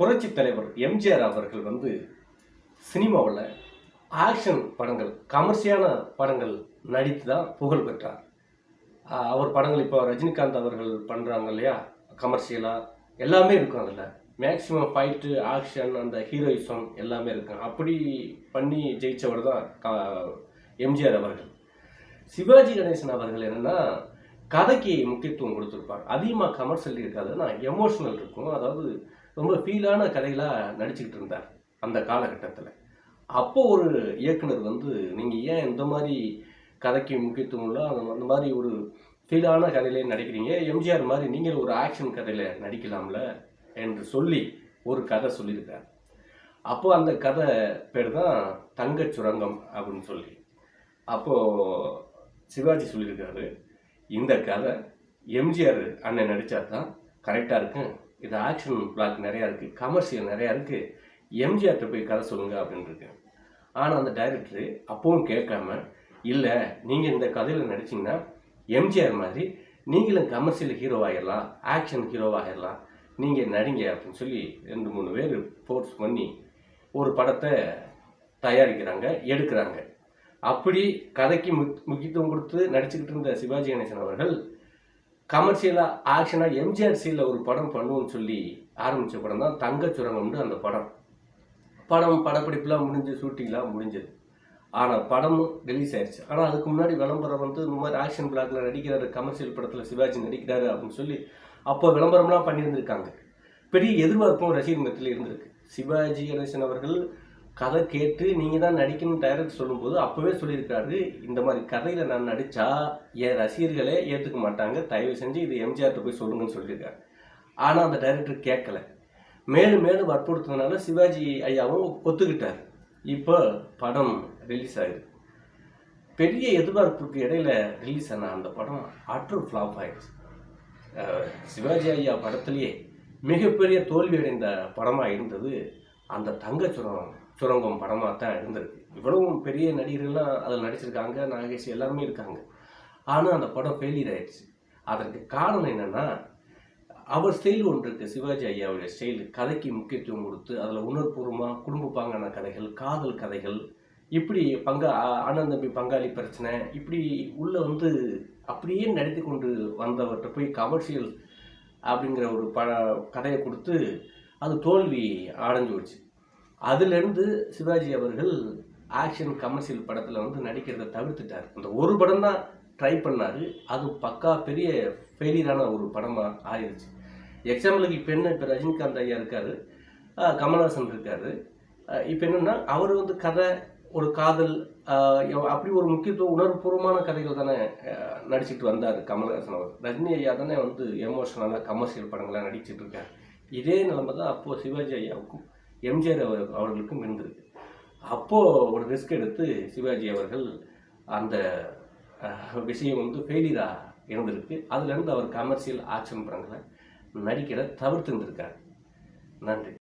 புரட்சி தலைவர் எம்ஜிஆர் அவர்கள் வந்து சினிமாவில் ஆக்ஷன் படங்கள் கமர்ஷியான படங்கள் நடித்து தான் புகழ் பெற்றார். அவர் படங்கள் இப்போ ரஜினிகாந்த் அவர்கள் பண்ணுறாங்க இல்லையா? கமர்ஷியலாக எல்லாமே இருக்கும் அதில். மேக்ஸிமம் ஃபைட்டு ஆக்ஷன் அந்த ஹீரோயிசம் எல்லாமே இருக்கும். அப்படி பண்ணி ஜெயித்தவர் தான் கா எம்ஜிஆர் அவர்கள். சிவாஜி கணேசன் அவர்கள் என்னென்னா கதைக்கு முக்கியத்துவம் கொடுத்துருப்பார். அதிகமாக கமர்ஷியல் இருக்காதுன்னா எமோஷனல் இருக்கும். அதாவது ரொம்ப ஃபீலான கதைகளாக நடிச்சுக்கிட்டு இருந்தார் அந்த காலகட்டத்தில். அப்போ ஒரு இயக்குனர் வந்து நீங்கள் ஏன் இந்த மாதிரி கதைக்கு முக்கியத்துவம் இல்லை அந்த அந்த மாதிரி ஒரு ஃபீலான கதையிலே நடிக்கிறீங்க? எம்ஜிஆர் மாதிரி நீங்கள் ஒரு ஆக்ஷன் கதையில் நடிக்கலாம்ல? என்று சொல்லி ஒரு கதை சொல்லியிருக்கார். அப்போ அந்த கதை பேர் தான் தங்கச் சுரங்கம் அப்படின்னு சொல்லி. அப்போது சிவாஜி சொல்லியிருக்காரு இந்த கதை எம்ஜிஆர் அண்ணன் நடித்தா தான் கரெக்டாக இருக்கும். இது ஆக்ஷன் பிளாக் நிறையா இருக்குது கமர்ஷியல் நிறையா இருக்குது எம்ஜிஆர்கிட்ட போய் கதை சொல்லுங்க அப்படின்ட்டு ஆனால் அந்த டைரக்டரு அப்பவும் கேட்காம இல்லை நீங்கள் இந்த கதையில் நடிச்சிங்கன்னா எம்ஜிஆர் மாதிரி நீங்களும் கமர்ஷியல் ஹீரோ ஆகிடலாம் ஆக்ஷன் ஹீரோ ஆகிடலாம் நீங்கள் நடிங்க அப்படின்னு சொல்லி ரெண்டு மூணு பேர் ஃபோர்ஸ் பண்ணி ஒரு படத்தை தயாரிக்கிறாங்க எடுக்கிறாங்க. அப்படி கதைக்கு முக் முக்கியத்துவம் கொடுத்து நடிச்சுக்கிட்டு இருந்த சிவாஜி கணேசன் அவர்கள் கமர்ஷியலாக ஆக்ஷனாக எம்ஜிஆர் சீல ஒரு படம் பண்ணுவோம்னு சொல்லி ஆரம்பித்த படம் தான் தங்கச் சுரங்கம்னு அந்த படம். படம் படப்பிடிப்புலாம் முடிஞ்சு ஷூட்டிங்லாம் முடிஞ்சது. ஆனால் படமும் ரிலீஸ் ஆயிடுச்சு ஆனால் அதுக்கு முன்னாடி விளம்பரம் வந்து இந்த மாதிரி ஆக்ஷன் பிளாக்ல நடிக்கிறாரு கமர்ஷியல் படத்தில் சிவாஜி நடிக்கிறாரு அப்படின்னு சொல்லி அப்போ விளம்பரம்லாம் பண்ணியிருந்திருக்காங்க. பெரிய எதிர்பார்ப்பும் ரசிகர் மத்தியில் இருந்திருக்கு. சிவாஜி கணேசன் அவர்கள் கதை கேட்டு நீங்கள் தான் நடிக்கணும்னு டைரக்ட் சொல்லும்போது அப்போவே சொல்லியிருக்காரு இந்த மாதிரி கதையில் நான் நடித்தா என் ரசிகர்களே ஏற்றுக்க மாட்டாங்க தயவு செஞ்சு இது எம்ஜிஆர்கிட்ட போய் சொல்லுங்கன்னு சொல்லியிருக்காரு. ஆனால் அந்த டைரக்டர் கேட்கல. மேலும் மேலும் வற்புறுத்துனதுனால சிவாஜி ஐயாவும் ஒத்துக்கிட்டார். இப்போ படம் ரிலீஸ் ஆகுது. பெரிய எதிர்பார்ப்புக்கு இடையில ரிலீஸ் ஆன அந்த படம் அட்ரு ஃப்ளாப் ஆயிடுச்சு. சிவாஜி ஐயா படத்திலேயே மிகப்பெரிய தோல்வி அடைந்த படமாக இருந்தது அந்த தங்கச்சுரம். சுரங்கம் படமாக தான் இருந்திருக்கு. இவ்வளவும் பெரிய நடிகர்கள்லாம் அதில் நடிச்சிருக்காங்க நாகேஷ் எல்லாருமே இருக்காங்க. ஆனால் அந்த படம் ஃபெயிலியர் ஆயிடுச்சு அதற்கு காரணம் என்னென்னா அவர் ஸ்டைல் ஒன்று இருக்குது சிவாஜி ஐயாவுடைய ஸ்டைல் கதைக்கு முக்கியத்துவம் கொடுத்து அதில் உணர்வுபூர்வமாக குடும்ப பாங்கான கதைகள் காதல் கதைகள் இப்படி பங்கா அ- அண்ணன் தம்பி பங்காளி பிரச்சனை இப்படி உள்ளே வந்து அப்படியே நடத்தி கொண்டு வந்தவர்கிட்ட போய் கமர்ஷியல் அப்படிங்கிற ஒரு ப கதையை கொடுத்து அது தோல்வி அடைஞ்சு போச்சு. அதுலேருந்து சிவாஜி அவர்கள் ஆக்ஷன் கமர்ஷியல் படத்தில் வந்து நடிக்கிறத தவிர்த்துட்டார். அந்த ஒரு படம் தான் ட்ரை பண்ணார். அது பக்கா பெரிய ஃபெயிலியரான ஒரு படமாக ஆயிடுச்சு எக்ஸாம்பிளுக்கு இப்போ என்ன? இப்போ ரஜினிகாந்த் ஐயா இருக்கார். கமல்ஹாசன் இருக்கார். இப்போ என்னென்னா அவர் வந்து கதை ஒரு காதல் அப்படி ஒரு முக்கியத்துவம் உணர்வுபூர்வமான கதைகள் தானே நடிச்சுட்டு நடிச்சிட்டு வந்தார் கமல்ஹாசன் அவர். ரஜினி ஐயா தானே வந்து எமோஷனலாக கமர்ஷியல் படங்களாக நடிச்சிட்டு இருக்கார். இதே நிலைமை தான் அப்போது சிவாஜி ஐயாவுக்கும் எம்ஜிஆர் அவர் அவர்களுக்கும் இருந்திருக்கு அப்போது ஒரு ரிஸ்க் எடுத்து சிவாஜி அவர்கள் அந்த விஷயம் வந்து ஃபெயிலியராக இருந்திருக்கு. அதுலேருந்து அவர் கமர்ஷியல் ஆக்ஷன் படங்களை நடிக்கிற தவிர்த்து இருந்திருக்கார் நன்றி.